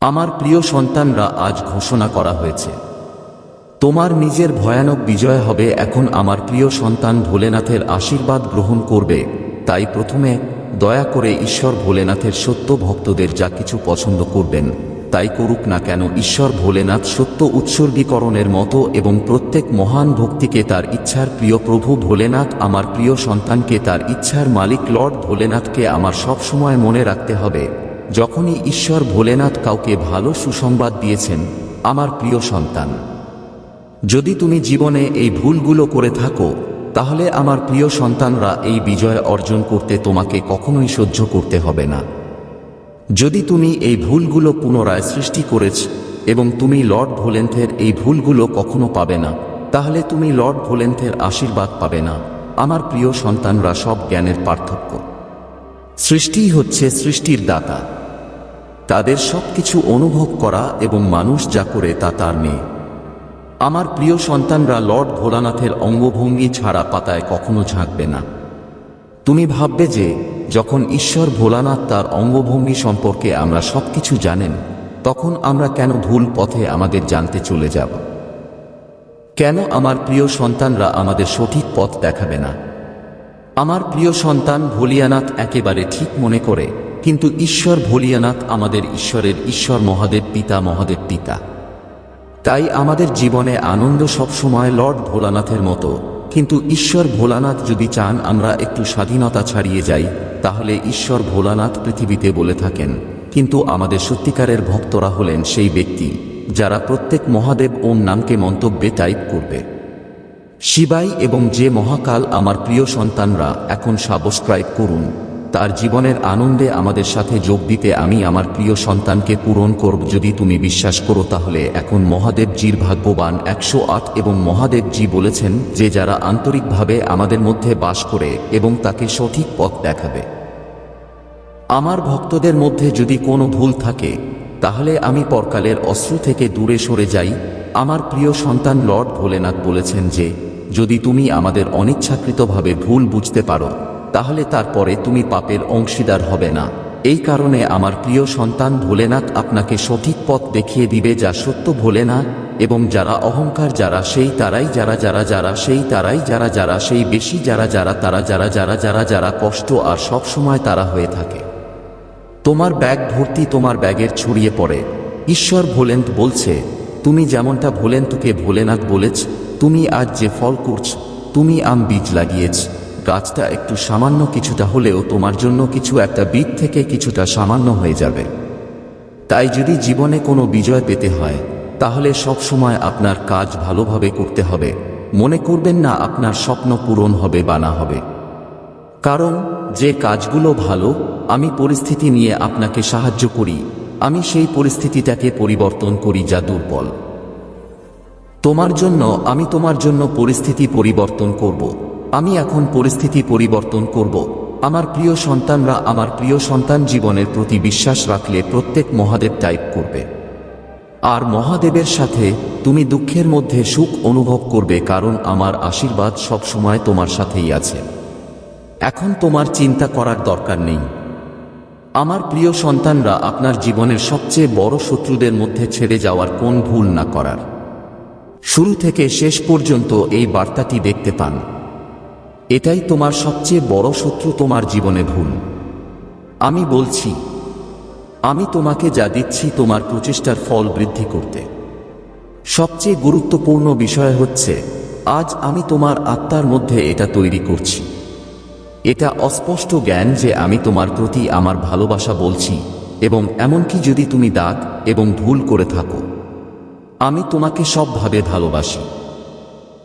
আমার প্রিয় সন্তানরা আজ ঘোষণা করা হয়েছে। তোমার নিজের ভয়ানক বিজয় হবে এখন আমার প্রিয় সন্তান ভোলেনাথের আশীর্বাদ গ্রহণ করবে। তাই প্রথমে দয়া করে ঈশ্বর ভোলেনাথের সত্য ভক্তদের যা কিছু পছন্দ করবেন, তাই করুক না কেন ঈশ্বর ভোলেনাথ সত্য উৎসর্গীকরণের মতো এবং প্রত্যেক মহান ভক্তিকে তার ইচ্ছার প্রিয় প্রভু ভোলেনাথ, আমার প্রিয় সন্তানকে তার ইচ্ছার মালিক লর্ড ভোলেনাথকে আমার সব সময় মনে রাখতে হবে। যখনই ঈশ্বর ভোলেনাথ কাউকে ভালো সুসংবাদ দিয়েছেন, আমার প্রিয় সন্তান, যদি তুমি জীবনে এই ভুলগুলো করে থাকো, তাহলে আমার প্রিয় সন্তানরা এই বিজয় অর্জন করতে তোমাকে কখনোই সহ্য করতে হবে না। যদি তুমি এই ভুলগুলো পুনরায় সৃষ্টি করেছ এবং তুমি লর্ড ভোলেন্থের এই ভুলগুলো কখনো পাবে না, তাহলে তুমি লর্ড ভোলেন্থের আশীর্বাদ পাবে না। আমার প্রিয় সন্তানরা সব জ্ঞানের পার্থক্য। সৃষ্টিই হচ্ছে সৃষ্টির দাতা। তাদের সব কিছু অনুভব করা এবং মানুষ যা করে তা তার মেয়ে আমার প্রিয় সন্তানরা লর্ড ভোলানাথের অঙ্গভঙ্গি ছাড়া পাতায় কখনো ঝাঁকবে না। তুমি ভাববে যে, যখন ঈশ্বর ভোলানাথ তার অঙ্গভঙ্গি সম্পর্কে আমরা সবকিছু জানেন, তখন আমরা কেন ভুল পথে আমাদের জানতে চলে যাব? কেন আমার প্রিয় সন্তানরা আমাদের সঠিক পথ দেখাবে না? আমার প্রিয় সন্তান ভোলিয়ানাথ একেবারে ঠিক মনে করে, কিন্তু ঈশ্বর ভোলিয়ানাথ আমাদের ঈশ্বরের ঈশ্বর মহাদেব পিতা মহাদেব পিতা। তাই আমাদের জীবনে আনন্দ সবসময় লর্ড ভোলানাথের মতো, কিন্তু ঈশ্বর ভোলানাথ যদি চান আমরা একটু স্বাধীনতা ছাড়িয়ে যাই, তাহলে ঈশ্বর ভোলানাথ পৃথিবীতে বলে থাকেন, কিন্তু আমাদের সত্যিকারের ভক্তরা হলেন সেই ব্যক্তি, যারা প্রত্যেক মহাদেব ওম নামকে মন্তব্যে টাইপ করবে। শিবাই এবং যে মহাকাল আমার প্রিয় সন্তানরা এখন সাবস্ক্রাইব করুন। তার জীবনের আনন্দে আমাদের সাথে যোগ দিতে আমি আমার প্রিয় সন্তানকে পূরণ করব। যদি তুমি বিশ্বাস করো তাহলে এখন মহাদেবজির ভাগ্যবান একশো আট এবং মহাদেবজি বলেছেন যে যারা আন্তরিকভাবে আমাদের মধ্যে বাস করে এবং তাকে সঠিক পথ দেখাবে। আমার ভক্তদের মধ্যে যদি কোনো ভুল থাকে, তাহলে আমি পরকালের অস্ত্র থেকে দূরে সরে যাই। আমার প্রিয় সন্তান লর্ড ভোলেনাথ বলেছেন যে যদি তুমি আমাদের অনিচ্ছাকৃতভাবে ভুল বুঝতে পারো, তাহলে তারপরে তুমি পাপের অংশীদার হবে না। এই কারণে আমার প্রিয় সন্তান ভোলেনাথ আপনাকে সঠিক পথ দেখিয়ে দিবে যা সত্য ভোলে না এবং যারা অহংকার যারা সেই তারাই যারা যারা যারা সেই তারাই যারা যারা সেই বেশি যারা যারা তারা যারা যারা যারা যারা কষ্ট আর সব সময় তারা হয়ে থাকে। তোমার ব্যাগ ভর্তি তোমার ব্যাগের ছড়িয়ে পড়ে। ঈশ্বর ভোলেন বলছে, তুমি যেমনটা ভোলেন তোকে ভোলেনাথ বলেছ তুমি আজ যে ফল করছ, তুমি আম বীজ লাগিয়েছ। গাছটা একটু সামান্য কিছুটা হলেও তোমার জন্য কিছু একটা বীজ থেকে কিছুটা সামান্য হয়ে যাবে। তাই যদি জীবনে কোনো বিজয় পেতে হয়, তাহলে সব সময় আপনার কাজ ভালোভাবে করতে হবে। মনে করবেন না আপনার স্বপ্ন পূরণ হবে বা না হবে। কারণ, যে কাজগুলো ভালো, আমি পরিস্থিতি নিয়ে আপনাকে সাহায্য করি। আমি সেই পরিস্থিতিটাকে পরিবর্তন করি যা দুর্বল। তোমার জন্য আমি তোমার জন্য পরিস্থিতি পরিবর্তন করব। আমি এখন পরিস্থিতি পরিবর্তন করব। আমার প্রিয় সন্তানরা আমার প্রিয় সন্তান জীবনের প্রতি বিশ্বাস রাখলে প্রত্যেক মহাদেব টাইপ করবে। আর মহাদেবের সাথে তুমি দুঃখের মধ্যে সুখ অনুভব করবে কারণ আমার আশীর্বাদ সব সময় তোমার সাথেই আছে। এখন তোমার চিন্তা করার দরকার নেই। আমার প্রিয় সন্তানরা আপনার জীবনের সবচেয়ে বড় শত্রুদের মধ্যে ছেড়ে যাওয়ার কোন ভুল না করার। শুরু থেকে শেষ পর্যন্ত এই বার্তাটি দেখতে পান। এটাই তোমার সবচেয়ে বড় শত্রু তোমার জীবনে ভুল। আমি বলছি, আমি তোমাকে যা দিচ্ছি তোমার প্রচেষ্টার ফল বৃদ্ধি করতে। সবচেয়ে গুরুত্বপূর্ণ বিষয় হচ্ছে, আজ আমি তোমার আত্মার মধ্যে এটা তৈরি করছি। এটা অস্পষ্ট জ্ঞান যে আমি তোমার প্রতি আমার ভালোবাসা বলছি এবং এমনকি যদি তুমি দাগ এবং ভুল করে থাকো আমি তোমাকে সবভাবে ভালোবাসি।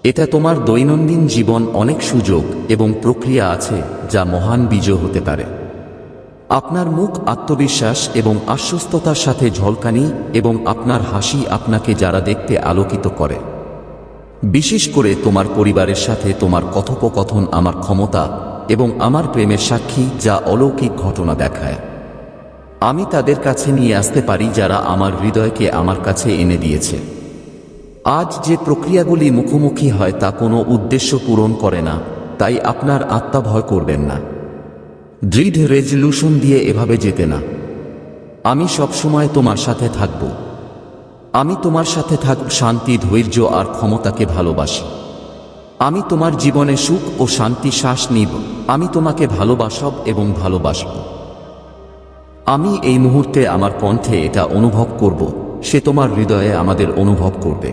এটা তোমার দৈনন্দিন জীবন অনেক সুযোগ এবং প্রক্রিয়া আছে যা মহান বিজয় হতে পারে। আপনার মুখ আত্মবিশ্বাস এবং আশ্বস্ততার সাথে ঝলকানি এবং আপনার হাসি আপনাকে যারা দেখতে আলোকিত করে। বিশেষ করে তোমার পরিবারের সাথে তোমার কথোপকথন আমার ক্ষমতা এবং আমার প্রেমের সাক্ষী যা অলৌকিক ঘটনা দেখায়। আমি তাদের কাছে নিয়ে আসতে পারি যারা আমার হৃদয়কে আমার কাছে এনে দিয়েছে। আজ যে প্রক্রিয়াগুলি মুখোমুখি হয় তা কোনো উদ্দেশ্য পূরণ করে না, তাই আপনার আত্মা ভয় করবেন না। দৃঢ় রেজলিউশন দিয়ে এভাবে যেতে না। আমি সবসময় তোমার সাথে থাকব। আমি তোমার সাথে থাকব শান্তি, ধৈর্য আর ক্ষমতাকে ভালোবাসি। আমি তোমার জীবনে সুখ ও শান্তি শ্বাস নিব। আমি তোমাকে ভালোবাসব এবং ভালোবাসব। আমি এই মুহূর্তে আমার কণ্ঠে এটা অনুভব করব, সে তোমার হৃদয়ে আমাদের অনুভব করবে।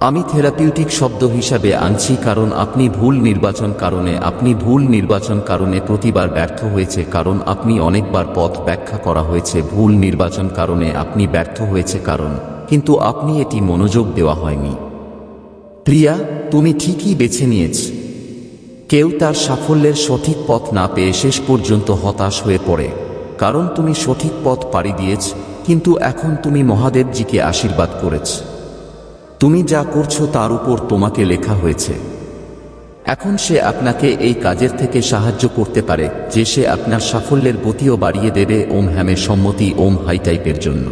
আমি থেরাপিউটিক শব্দ হিসাবে আনছি কারণ আপনি ভুল নির্বাচন কারণে, আপনি ভুল নির্বাচন কারণে প্রতিবার ব্যর্থ হয়েছে, কারণ আপনি অনেকবার পথ ব্যাখ্যা করা হয়েছে, ভুল নির্বাচন কারণে আপনি ব্যর্থ হয়েছে কারণ, কিন্তু আপনি এটি মনোযোগ দেওয়া হয়নি। প্রিয়া, তুমি ঠিকই বেছে নিয়েছ। কেউ তার সাফল্যের সঠিক পথ না পেয়ে শেষ পর্যন্ত হতাশ হয়ে পড়ে। কারণ তুমি সঠিক পথ পাড়ি দিয়েছ, কিন্তু এখন তুমি মহাদেবজিকে আশীর্বাদ করেছ। তুমি যা করছ তার উপর তোমাকে লেখা হয়েছে। এখন সে আপনাকে এই কাজের থেকে সাহায্য করতে পারে, যে সে আপনার সাফল্যের গতিও বাড়িয়ে দেবে ওম হ্যামের সম্মতি ওম হাই টাইপের জন্য।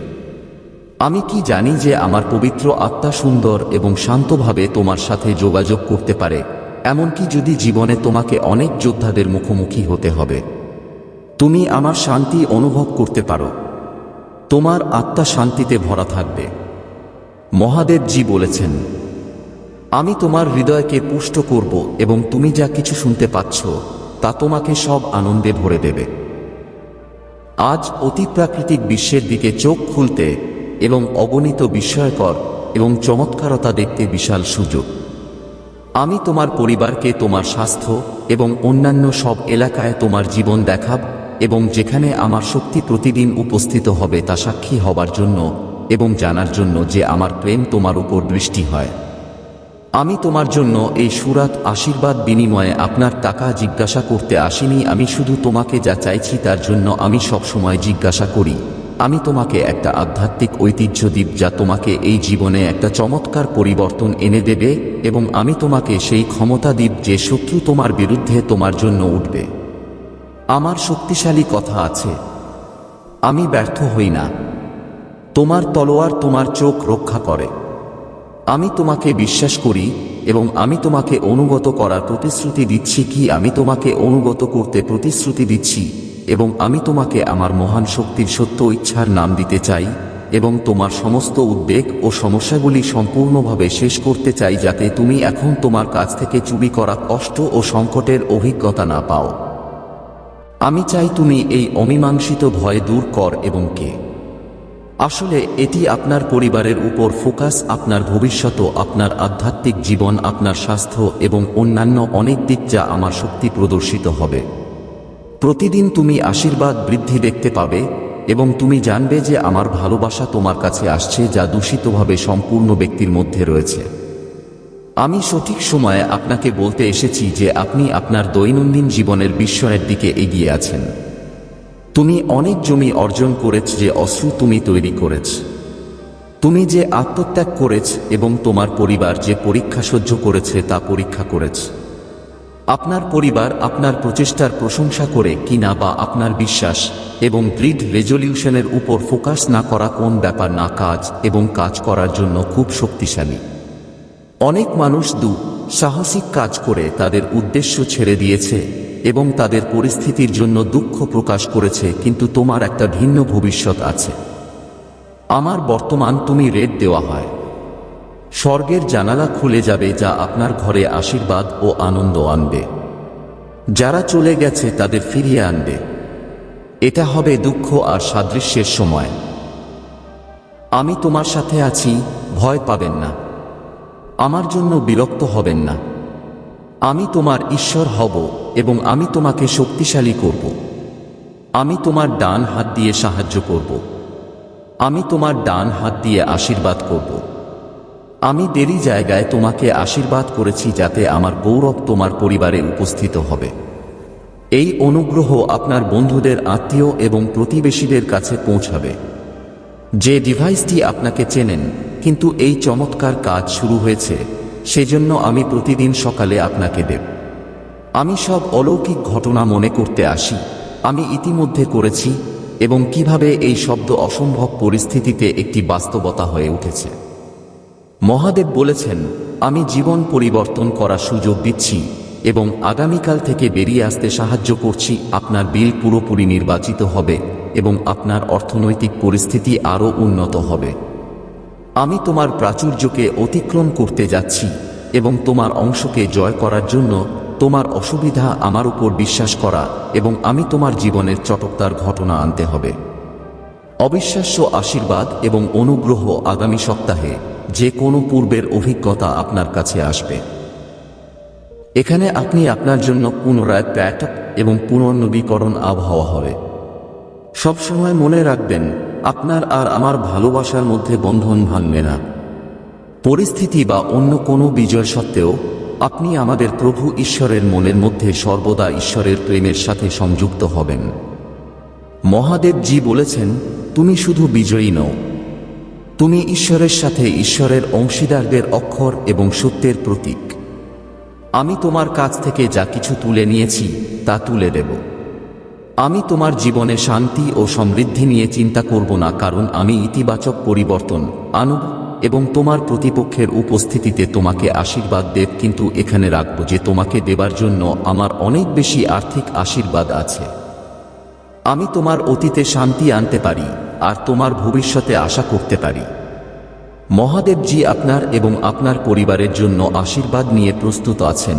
আমি কি জানি যে আমার পবিত্র আত্মা সুন্দর এবং শান্তভাবে তোমার সাথে যোগাযোগ করতে পারে, এমনকি যদি জীবনে তোমাকে অনেক যোদ্ধাদের মুখোমুখি হতে হবে। তুমি আমার শান্তি অনুভব করতে পারো। তোমার আত্মা শান্তিতে ভরা থাকবে। মহাদেবজি বলেছেন, আমি তোমার হৃদয়কে পুষ্ট করব এবং তুমি যা কিছু শুনতে পাচ্ছ, তা তোমাকে সব আনন্দে ভরে দেবে। আজ অতিপ্রাকৃতিক বিশ্বের দিকে চোখ খুলতে এবং অগণিত বিস্ময়কর এবং চমৎকারতা দেখতে বিশাল সুযোগ। আমি তোমার পরিবারকে তোমার স্বাস্থ্য এবং অন্যান্য সব এলাকায় তোমার জীবন দেখাব এবং যেখানে আমার শক্তি প্রতিদিন উপস্থিত হবে তা সাক্ষী হবার জন্য এবং জানার জন্য যে আমার প্রেম তোমার উপর দৃষ্টি হয়। আমি তোমার জন্য এই সুরাত আশীর্বাদ বিনিময়ে আপনার টাকা জিজ্ঞাসা করতে আসিনি, আমি শুধু তোমাকে যা চাইছি তার জন্য আমি সবসময় জিজ্ঞাসা করি। আমি তোমাকে একটা আধ্যাত্মিক ঐতিহ্য দ্বীপ যা তোমাকে এই জীবনে একটা চমৎকার পরিবর্তন এনে দেবে এবং আমি তোমাকে সেই ক্ষমতা দ্বীপ যে শত্রু তোমার বিরুদ্ধে তোমার জন্য উঠবে। আমার শক্তিশালী কথা আছে। আমি ব্যর্থ হই না। তোমার তলোয়ার তোমার চোখ রক্ষা করে। আমি তোমাকে বিশ্বাস করি এবং আমি তোমাকে অনুগত করার প্রতিশ্রুতি দিচ্ছি কি? আমি তোমাকে অনুগত করতে প্রতিশ্রুতি দিচ্ছি এবং আমি তোমাকে আমার মহান শক্তির সত্য ইচ্ছার নাম দিতে চাই এবং তোমার সমস্ত উদ্বেগ ও সমস্যাগুলি সম্পূর্ণভাবে শেষ করতে চাই যাতে তুমি এখন তোমার কাছ থেকে চুরি করা কষ্ট ও সংকটের অভিজ্ঞতা না পাও। আমি চাই তুমি এই অমীমাংসিত ভয় দূর কর এবং কে। আসলে এটি আপনার পরিবারের উপর ফোকাস, আপনার ভবিষ্যৎ, আপনার আধ্যাত্মিক জীবন, আপনার স্বাস্থ্য এবং অন্যান্য অনেক দিক যা আমার শক্তি প্রদর্শিত হবে। প্রতিদিন তুমি আশীর্বাদ বৃদ্ধি দেখতে পাবে এবং তুমি জানবে যে আমার ভালোবাসা তোমার কাছে আসছে যা দূষিতভাবে সম্পূর্ণ ব্যক্তির মধ্যে রয়েছে। আমি সঠিক সময়ে আপনাকে বলতে এসেছি যে আপনি আপনার দৈনন্দিন জীবনের বিস্ময়ের দিকে এগিয়ে আছেন। তুমি অনেক জমি অর্জন করেছ যে অশ্রু তুমি তৈরি করেছ। তুমি যে আত্মত্যাগ করেছ এবং তোমার পরিবার যে পরীক্ষা সহ্য করেছে তা পরীক্ষা করেছ। আপনার পরিবার আপনার প্রচেষ্টার প্রশংসা করে কিনা বা আপনার বিশ্বাস এবং গ্রিড রেজলিউশনের উপর ফোকাস না করা কোন ব্যাপার না কাজ এবং কাজ করার জন্য খুব শক্তিশালী। অনেক মানুষ দু সাহসিক কাজ করে তাদের উদ্দেশ্য ছেড়ে দিয়েছে এবং তাদের পরিস্থিতির জন্য দুঃখ প্রকাশ করেছে, কিন্তু তোমার একটা ভিন্ন ভবিষ্যৎ আছে। আমার বর্তমান তুমি রেড দেওয়া হয়। স্বর্গের জানালা খুলে যাবে যা আপনার ঘরে আশীর্বাদ ও আনন্দ আনবে। যারা চলে গেছে তাদের ফিরিয়ে আনবে। এটা হবে দুঃখ আর সাদৃশ্যের সময়। আমি তোমার সাথে আছি, ভয় পাবেন না। আমার জন্য বিরক্ত হবেন না। আমি তোমার ঈশ্বর হব এবং আমি তোমাকে শক্তিশালী করব। আমি তোমার ডান হাত দিয়ে সাহায্য করব। আমি তোমার ডান হাত দিয়ে আশীর্বাদ করব। আমি দেরি জায়গায় তোমাকে আশীর্বাদ করেছি যাতে আমার গৌরব তোমার পরিবারে উপস্থিত হবে। এই অনুগ্রহ আপনার বন্ধুদের আত্মীয় এবং প্রতিবেশীদের কাছে পৌঁছাবে। যে ডিভাইসটি আপনাকে চেনেন কিন্তু এই চমৎকার কাজ শুরু হয়েছে, সেজন্য আমি প্রতিদিন সকালে আপনাকে দেব। আমি সব অলৌকিক ঘটনা মনে করতে আসি, আমি ইতিমধ্যে করেছি এবং কীভাবে এই শব্দ অসম্ভব পরিস্থিতিতে একটি বাস্তবতা হয়ে উঠেছে। মহাদেব বলেছেন, আমি জীবন পরিবর্তন করার সুযোগ দিচ্ছি এবং আগামীকাল থেকে বেরিয়ে আসতে সাহায্য করছি, আপনার বিল পুরোপুরি নির্বাচিত হবে এবং আপনার অর্থনৈতিক পরিস্থিতি আরও উন্নত হবে। আমি তোমার প্রাচুর্যকে অতিক্রম করতে যাচ্ছি এবং তোমার অংশকে জয় করার জন্য তোমার অসুবিধা আমার উপর বিশ্বাস করা এবং আমি তোমার জীবনের চটকদার ঘটনা আনতে হবে। অবিশ্বাস্য আশীর্বাদ এবং অনুগ্রহ আগামী সপ্তাহে যে কোনো পূর্বের অভিজ্ঞতা আপনার কাছে আসবে। এখানে আপনি আপনার জন্য পুনরায় প্যাট এবং পুনর্নবীকরণ আবহাওয়া হবে। সবসময় মনে রাখবেন আপনার আর আমার ভালোবাসার মধ্যে বন্ধন ভাঙবে না। পরিস্থিতি বা অন্য কোনো বিজয় সত্ত্বেও, আপনি আমাদের প্রভু ঈশ্বরের মনের মধ্যে সর্বদা ঈশ্বরের প্রেমের সাথে সংযুক্ত হবেন। মহাদেবজি বলেছেন, তুমি শুধু বিজয়ী নও। তুমি ঈশ্বরের সাথে ঈশ্বরের অংশীদারদের অক্ষর এবং সত্যের প্রতীক। আমি তোমার কাছ থেকে যা কিছু তুলে নিয়েছি, তা তুলে দেব। আমি তোমার জীবনে শান্তি ও সমৃদ্ধি নিয়ে চিন্তা করব না, কারণ আমি ইতিবাচক পরিবর্তন আনুব এবং তোমার প্রতিপক্ষের উপস্থিতিতে তোমাকে আশীর্বাদ দেব, কিন্তু এখানে রাখব যে তোমাকে দেবার জন্য আমার অনেক বেশি আর্থিক আশীর্বাদ আছে। আমি তোমার অতীতে শান্তি আনতে পারি আর তোমার ভবিষ্যতে আশা করতে পারি। মহাদেবজি আপনার এবং আপনার পরিবারের জন্য আশীর্বাদ নিয়ে প্রস্তুত আছেন,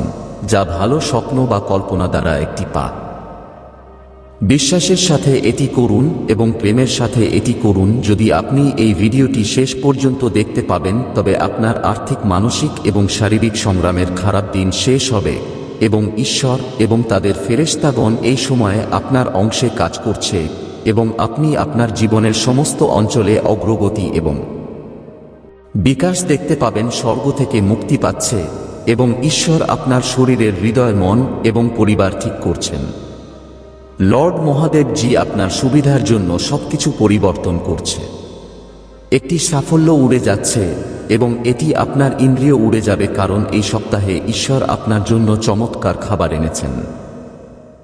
যা ভালো স্বপ্ন বা কল্পনা দ্বারা একটি পা। বিশ্বাসের সাথে এটি করুন এবং প্রেমের সাথে এটি করুন। যদি আপনি এই ভিডিওটি শেষ পর্যন্ত দেখতে পাবেন, তবে আপনার আর্থিক, মানসিক এবং শারীরিক সংগ্রামের খারাপ দিন শেষ হবে এবং ঈশ্বর এবং তাদের ফেরেশতাগণ এই সময়ে আপনার অংশে কাজ করছে এবং আপনি আপনার জীবনের সমস্ত অঞ্চলে অগ্রগতি এবং বিকাশ দেখতে পাবেন, স্বর্গ থেকে মুক্তি পাচ্ছে এবং ঈশ্বর আপনার শরীরের হৃদয়, মন এবং পরিবার ঠিক করছেন। লর্ড মহাদেব জি আপনার সুবিধার জন্য সবকিছু পরিবর্তন করছে। একটি সাফল্য উড়ে যাচ্ছে এবং এটি আপনার ইন্দ্রিয় উড়ে যাবে কারণ এই সপ্তাহে ঈশ্বর আপনার জন্য চমৎকার খাবার এনেছেন।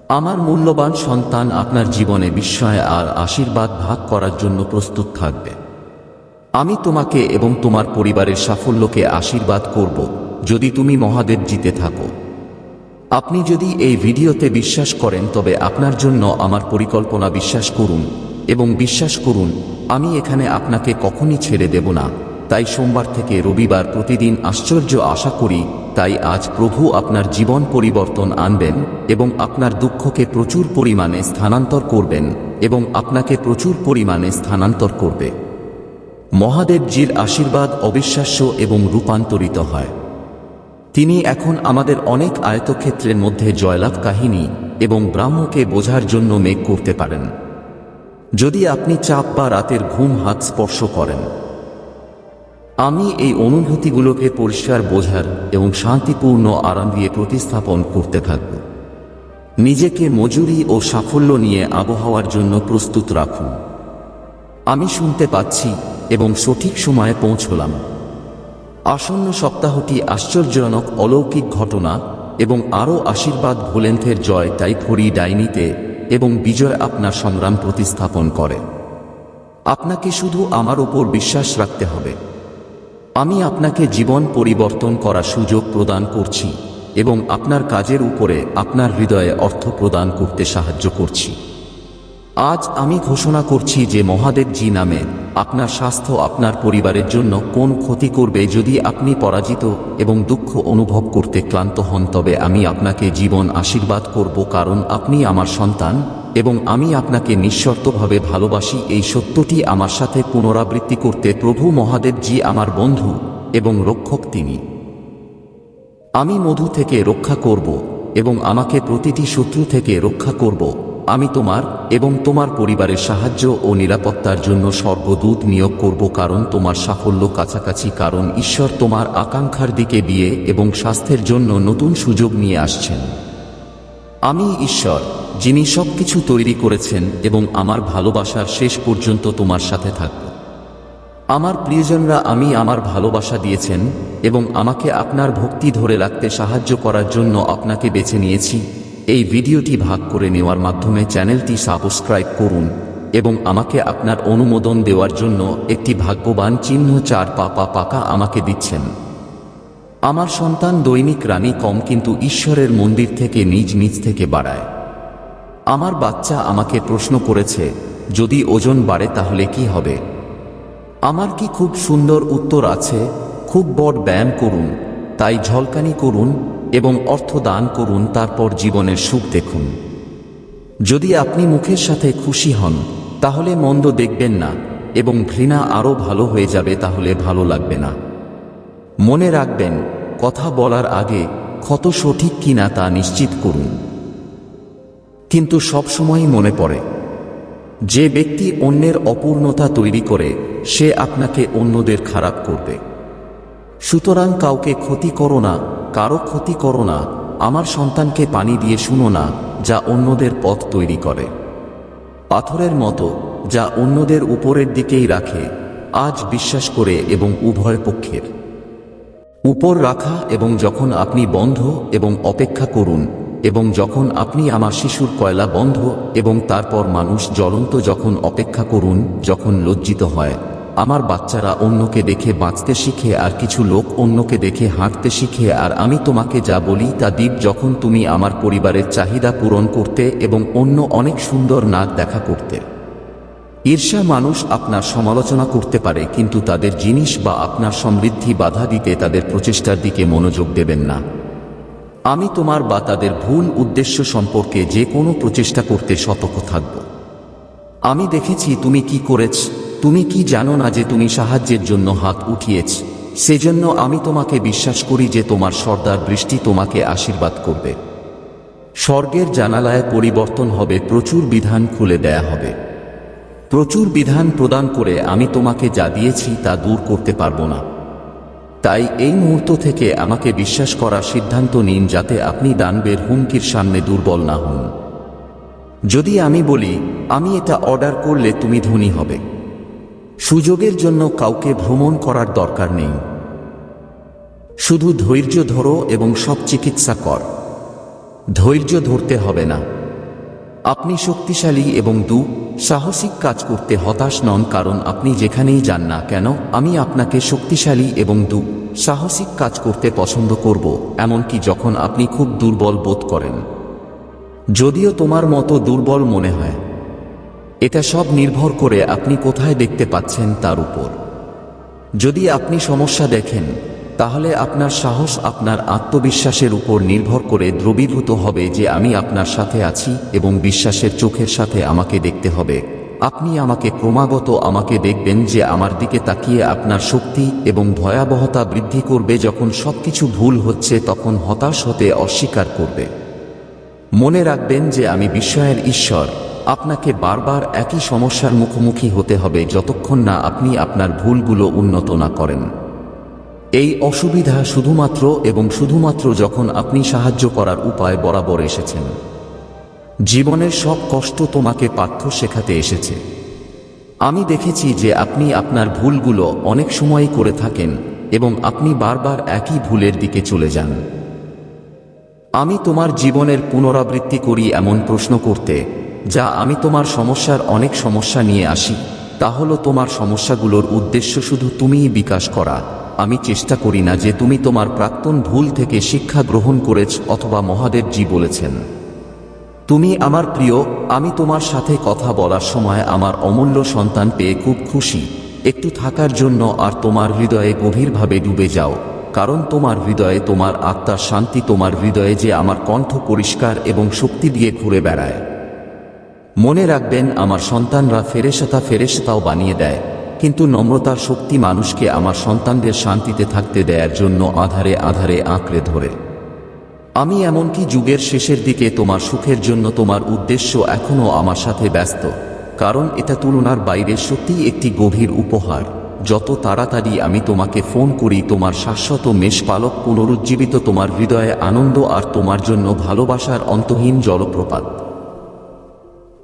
আমার মূল্যবান সন্তান আপনার জীবনে বিস্ময় আর আশীর্বাদ ভাগ করার জন্য প্রস্তুত থাকবে। আমি তোমাকে এবং তোমার পরিবারের সাফল্যকে আশীর্বাদ করব যদি তুমি মহাদেব জিতে থাকো। আপনি যদি এই ভিডিওতে বিশ্বাস করেন, তবে আপনার জন্য আমার পরিকল্পনা বিশ্বাস করুন এবং বিশ্বাস করুন, আমি এখানে আপনাকে কখনই ছেড়ে দেব না। তাই সোমবার থেকে রবিবার প্রতিদিন আশ্চর্য আশা করি, তাই আজ প্রভু আপনার জীবন পরিবর্তন আনবেন এবং আপনার দুঃখকে প্রচুর পরিমাণে স্থানান্তর করবেন এবং আপনাকে প্রচুর পরিমাণে স্থানান্তর করবে। মহাদেবজির আশীর্বাদ অবিশ্বাস্য এবং রূপান্তরিত হয়। তিনি এখন আমাদের অনেক আয়তক্ষেত্রের মধ্যে জয়লাভ কাহিনী এবং ব্রাহ্মকে বোঝার জন্য মেঘ করতে পারেন। যদি আপনি চাপ বা রাতের ঘুম হাত স্পর্শ করেন। আমি এই অনুভূতিগুলোকে পরিষ্কার বোঝার এবং শান্তিপূর্ণ আরাম দিয়ে প্রতিস্থাপন করতে থাকব। নিজেকে মজুরি ও সাফল্য নিয়ে আবহাওয়ার জন্য প্রস্তুত রাখুন। আমি শুনতে পাচ্ছি এবং সঠিক সময়ে পৌঁছলাম। আসন্ন সপ্তাহটি আশ্চর্যজনক অলৌকিক ঘটনা এবং আরও আশীর্বাদ ভোলেন্থের জয় তাই ফরি ডাইনিতে এবং বিজয় আপনার সংগ্রাম প্রতিস্থাপন করে। আপনাকে শুধু আমার ওপর বিশ্বাস রাখতে হবে। আমি আপনাকে জীবন পরিবর্তন করার সুযোগ প্রদান করছি এবং আপনার কাজের উপরে আপনার হৃদয়ে অর্থ প্রদান করতে সাহায্য করছি। আজ আমি ঘোষণা করছি যে মহাদেবজি নামে আপনার স্বাস্থ্য আপনার পরিবারের জন্য কোন ক্ষতি করবে যদি আপনি পরাজিত এবং দুঃখ অনুভব করতে ক্লান্ত হন, তবে আমি আপনাকে জীবন আশীর্বাদ করব কারণ আপনি আমার সন্তান এবং আমি আপনাকে নিঃশর্তভাবে ভালোবাসি। এই সত্যটি আমার সাথে পুনরাবৃত্তি করতে প্রভু মহাদেবজি আমার বন্ধু এবং রক্ষক তিনি। আমি মধু থেকে রক্ষা করব এবং আমাকে প্রতিটি শত্রু থেকে রক্ষা করব। আমি তোমার এবং তোমার পরিবারের সাহায্য ও নিরাপত্তার জন্য সর্বদূত নিয়োগ করব কারণ তোমার সাফল্য কাছাকাছি, কারণ ঈশ্বর তোমার আকাঙ্ক্ষার দিকে বিয়ে এবং স্বাস্থ্যের জন্য নতুন সুযোগ নিয়ে আসছেন। আমি ঈশ্বর, যিনি সবকিছু তৈরি করেছেন এবং আমার ভালোবাসার শেষ পর্যন্ত তোমার সাথে থাকব। আমার প্রিয়জনরা আমি আমার ভালোবাসা দিয়েছেন এবং আমাকে আপনার ভক্তি ধরে রাখতে সাহায্য করার জন্য আপনাকে বেছে নিয়েছি। এই ভিডিওটি ভাগ করে নেওয়ার মাধ্যমে চ্যানেলটি সাবস্ক্রাইব করুন এবং আমাকে আপনার অনুমোদন দেওয়ার জন্য একটি ভাগ্যবান চিহ্ন চার পাপা পাকা আমাকে দিচ্ছেন। আমার সন্তান দৈনিক রানী কম কিন্তু ঈশ্বরের মন্দির থেকে নিজ নিজ থেকে বাড়ায়। আমার বাচ্চা আমাকে প্রশ্ন করেছে, যদি ওজন বাড়ে তাহলে কি হবে? আমার কি খুব সুন্দর উত্তর আছে, খুব বড় ব্যায়াম করুন, তাই ঝলকানি করুন এবং অর্থ দান করুন, তারপর জীবনের সুখ দেখুন। যদি আপনি মুখের সাথে খুশি হন, তাহলে মন্দ দেখবেন না, এবং ঘৃণা আরও ভালো হয়ে যাবে, তাহলে ভালো লাগবে না। মনে রাখবেন, কথা বলার আগে ক্ষত সঠিক কিনা তা নিশ্চিত করুন। কিন্তু সবসময়ই মনে পড়ে, যে ব্যক্তি অন্যের অপূর্ণতা তৈরি করে, সে আপনাকে অন্যদের খারাপ করবে। সুতরাং কাউকে ক্ষতি করো না, কারও ক্ষতি করো না, আমার সন্তানকে পানি দিয়ে শুনো না, যা অন্যদের পথ তৈরি করে। পাথরের মতো, যা অন্যদের উপরের দিকেই রাখে, আজ বিশ্বাস করে এবং উভয় পক্ষের। উপর রাখা এবং যখন আপনি বন্ধ এবং অপেক্ষা করুন, এবং যখন আপনি আমার শিশুর কয়লা বন্ধ এবং তারপর মানুষ জ্বলন্ত যখন অপেক্ষা করুন, যখন লজ্জিত হয় আমার বাচ্চারা অন্যকে দেখে বাঁচতে শিখে আর কিছু লোক অন্যকে দেখে হাঁটতে শিখে আর আমি তোমাকে যা বলি তা দ্বীপ যখন তুমি আমার পরিবারের চাহিদা পূরণ করতে এবং অন্য অনেক সুন্দর নাক দেখা করতে। ঈর্ষা মানুষ আপনার সমালোচনা করতে পারে কিন্তু তাদের জিনিস বা আপনার সমৃদ্ধি বাধা দিতে তাদের প্রচেষ্টার দিকে মনোযোগ দেবেন না। আমি তোমার বা তাদের ভুল উদ্দেশ্য সম্পর্কে যে কোনো প্রচেষ্টা করতে সতর্ক থাকব। আমি দেখেছি তুমি কি করেছ। তুমি কি জানো না যে তুমি সাহায্যের জন্য হাত উঠিয়েছ? সেজন্য আমি তোমাকে বিশ্বাস করি যে তোমার সর্দার বৃষ্টি তোমাকে আশীর্বাদ করবে। স্বর্গের জানালায় পরিবর্তন হবে, প্রচুর বিধান খুলে দেয়া হবে। প্রচুর বিধান প্রদান করে আমি তোমাকে যা দিয়েছি তা দূর করতে পারব না। তাই এই মুহূর্ত থেকে আমাকে বিশ্বাস করার সিদ্ধান্ত নিন যাতে আপনি দানবের হুমকির সামনে দুর্বল না হন। যদি আমি বলি, আমি এটা অর্ডার করলে তুমি ধনী হবে। সুযোগের জন্য কাউকে ভ্রমণ করার দরকার নেই। শুধু ধৈর্য ধরো এবং সব চিকিৎসা কর। ধৈর্য ধরতে হবে না। আপনি শক্তিশালী এবং দু, সাহসিক কাজ করতে হতাশ নন কারণ আপনি যেখানেই যান না কেন, আমি আপনাকে শক্তিশালী এবং দু, সাহসিক কাজ করতে পছন্দ করব, এমনকি যখন আপনি খুব দুর্বল বোধ করেন। যদিও তোমার মতো দুর্বল মনে হয় এটা সব নির্ভর করে আপনি কোথায় দেখতে পাচ্ছেন তার উপর। যদি আপনি সমস্যা দেখেন, তাহলে আপনার সাহস আপনার আত্মবিশ্বাসের উপর নির্ভর করে দ্রবীভূত হবে যে আমি আপনার সাথে আছি এবং বিশ্বাসের চোখের সাথে আমাকে দেখতে হবে। আপনি আমাকে ক্রমাগত আমাকে দেখবেন যে আমার দিকে তাকিয়ে আপনার শক্তি এবং ভয়াবহতা বৃদ্ধি করবে যখন সবকিছু ভুল হচ্ছে তখন হতাশ হতে অস্বীকার করবে। মনে রাখবেন যে আমি বিস্ময়ের ঈশ্বর। আপনাকে বারবার একই সমস্যার মুখোমুখি হতে হবে যতক্ষণ না আপনি আপনার ভুলগুলো উন্নত না করেন। এই অসুবিধা শুধুমাত্র এবং শুধুমাত্র যখন আপনি সাহায্য করার উপায় বরাবর এসেছেন। জীবনের সব কষ্ট তোমাকে পাঠ্য শেখাতে এসেছে। আমি দেখেছি যে আপনি আপনার ভুলগুলো অনেক সময়ই করে থাকেন এবং আপনি বারবার একই ভুলের দিকে চলে যান। আমি তোমার জীবনের পুনরাবৃত্তি করি এমন প্রশ্ন করতে যা আমি তোমার সমস্যার অনেক সমস্যা নিয়ে আসি, তা হলো তোমার সমস্যাগুলোর উদ্দেশ্য শুধু তুমিই বিকাশ করা। আমি চেষ্টা করি না যে তুমি তোমার প্রাক্তন ভুল থেকে শিক্ষা গ্রহণ করেছ অথবা মহাদেবজি বলেছেন। তুমি আমার প্রিয়, আমি তোমার সাথে কথা বলার সময় আমার অমূল্য সন্তান পেয়ে খুব খুশি। একটু থাকার জন্য আর তোমার হৃদয়ে গভীরভাবে ডুবে যাও, কারণ তোমার হৃদয়ে তোমার আত্মার শান্তি, তোমার হৃদয়ে যে আমার কণ্ঠ পরিষ্কার এবং শক্তি দিয়ে ঘুরে বেড়ায়। মনে রাখবেন, আমার সন্তানরা ফেরেশতা ফেরেশতাও বানিয়ে দেয়। কিন্তু নম্রতার শক্তি মানুষকে আমার সন্তানদের শান্তিতে থাকতে দেয়ার জন্য আধারে আধারে আঁকড়ে ধরে। আমি এমনকি যুগের শেষের দিকে তোমার সুখের জন্য তোমার উদ্দেশ্য এখনও আমার সাথে ব্যস্ত। কারণ এটা তুলনার বাইরে সত্যিই একটি গভীর উপহার। যত তাড়াতাড়ি আমি তোমাকে ফোন করি, তোমার শাশ্বত মেষপালক পুনরুজ্জীবিত তোমার হৃদয়ে আনন্দ আর তোমার জন্য ভালোবাসার অন্তহীন জলপ্রপাত।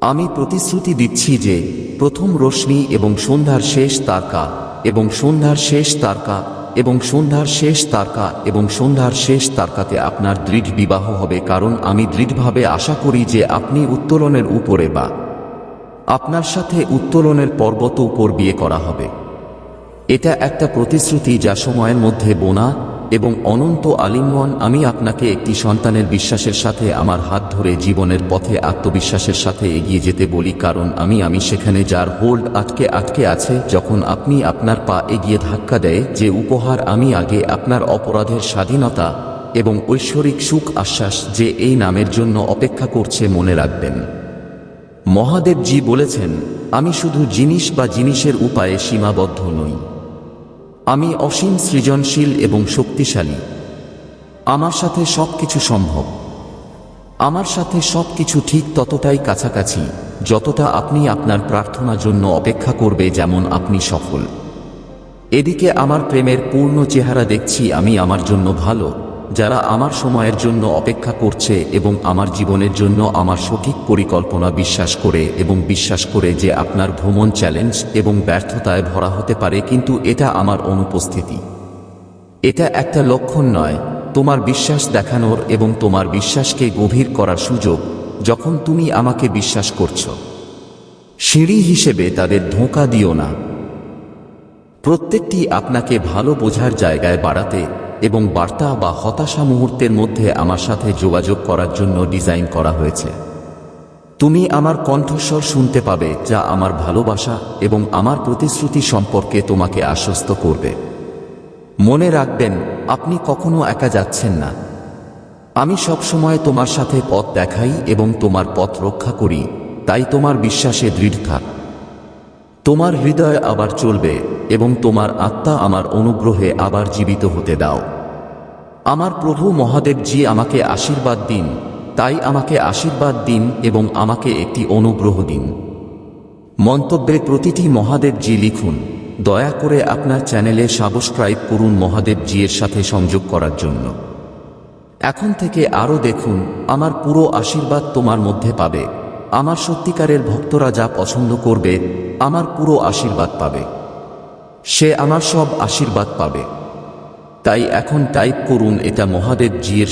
আমি প্রতিশ্রুতি দিচ্ছি যে প্রথম রশ্মি এবং সন্ধ্যার শেষ তারকা এবং সন্ধ্যার শেষ তারকা এবং সন্ধ্যার শেষ তারকা এবং সন্ধ্যার শেষ তারকাতে আপনার দৃঢ় বিবাহ হবে কারণ আমি দৃঢ়ভাবে আশা করি যে আপনি উত্তোলনের উপরে বা আপনার সাথে উত্তোলনের পর্বত উপর বিয়ে করা হবে। এটা একটা প্রতিশ্রুতি যা সময়ের মধ্যে বোনা এবং অনন্ত আলিঙ্গন, আমি আপনাকে একটি সন্তানের বিশ্বাসের সাথে আমার হাত ধরে জীবনের পথে আত্মবিশ্বাসের সাথে এগিয়ে যেতে বলি, কারণ আমি আমি সেখানে যার হোল্ড আটকে আটকে আছে, যখন আপনি আপনার পা এগিয়ে ধাক্কা দেয়, যে উপহার আমি আগে আপনার অপরাধের স্বাধীনতা এবং ঐশ্বরিক সুখ আশ্বাস যে এই নামের জন্য অপেক্ষা করছে মনে রাখবেন। মহাদেবজি বলেছেন, আমি শুধু জিনিস বা জিনিসের উপায়ে সীমাবদ্ধ নই। আমি অসীম সৃজনশীল এবং শক্তিশালী। আমার সাথে সব কিছু সম্ভব। আমার সাথে সব কিছু ঠিক ততটাই কাছাকাছি, যতটা আপনি আপনার প্রার্থনার জন্য অপেক্ষা করবে যেমন আপনি সফল। এদিকে আমার প্রেমের পূর্ণ চেহারা দেখছি আমি আমার জন্য ভালো। যারা আমার সময়ের জন্য অপেক্ষা করছে এবং আমার জীবনের জন্য আমার সঠিক পরিকল্পনা বিশ্বাস করে এবং বিশ্বাস করে যে আপনার ভ্রমণ চ্যালেঞ্জ এবং ব্যর্থতায় ভরা হতে পারে, কিন্তু এটা আমার অনুপস্থিতি। এটা একটা লক্ষণ নয়, তোমার বিশ্বাস দেখানোর এবং তোমার বিশ্বাসকে গভীর করার সুযোগ যখন তুমি আমাকে বিশ্বাস করছ। সিঁড়ি হিসেবে তাদের ধোঁকা দিও না। প্রত্যেকটি আপনাকে ভালো বোঝার জায়গায় বাড়াতে এবং বার্তা বা হতাশা মুহূর্তের মধ্যে আমার সাথে যোগাযোগ করার জন্য ডিজাইন করা হয়েছে। তুমি আমার কণ্ঠস্বর শুনতে পাবে, যা আমার ভালোবাসা এবং আমার প্রতিশ্রুতি সম্পর্কে তোমাকে আশ্বস্ত করবে। মনে রাখবেন, আপনি কখনো একা যাচ্ছেন না। আমি সবসময় তোমার সাথে পথ দেখাই এবং তোমার পথ রক্ষা করি, তাই তোমার বিশ্বাসে দৃঢ় থাক। তোমার হৃদয় আবার চলবে এবং তোমার আত্মা আমার অনুগ্রহে আবার জীবিত হতে দাও। আমার প্রভু মহাদেবজি আমাকে আশীর্বাদ দিন, তাই আমাকে আশীর্বাদ দিন এবং আমাকে একটি অনুগ্রহ দিন। মন্তব্যে প্রতিটি মহাদেবজি লিখুন, দয়া করে আপনার চ্যানেলে সাবস্ক্রাইব করুন মহাদেবজি এর সাথে সংযোগ করার জন্য। এখন থেকে আরও দেখুন, আমার পুরো আশীর্বাদ তোমার মধ্যে পাবে, আমার সত্যিকারের ভক্তরা যা পছন্দ করবে, আমার পুরো আশীর্বাদ পাবে। সে আমার সব আশীর্বাদ পাবে। তাই এখন টাইপ করুন এটা মহাদেব জিয়ের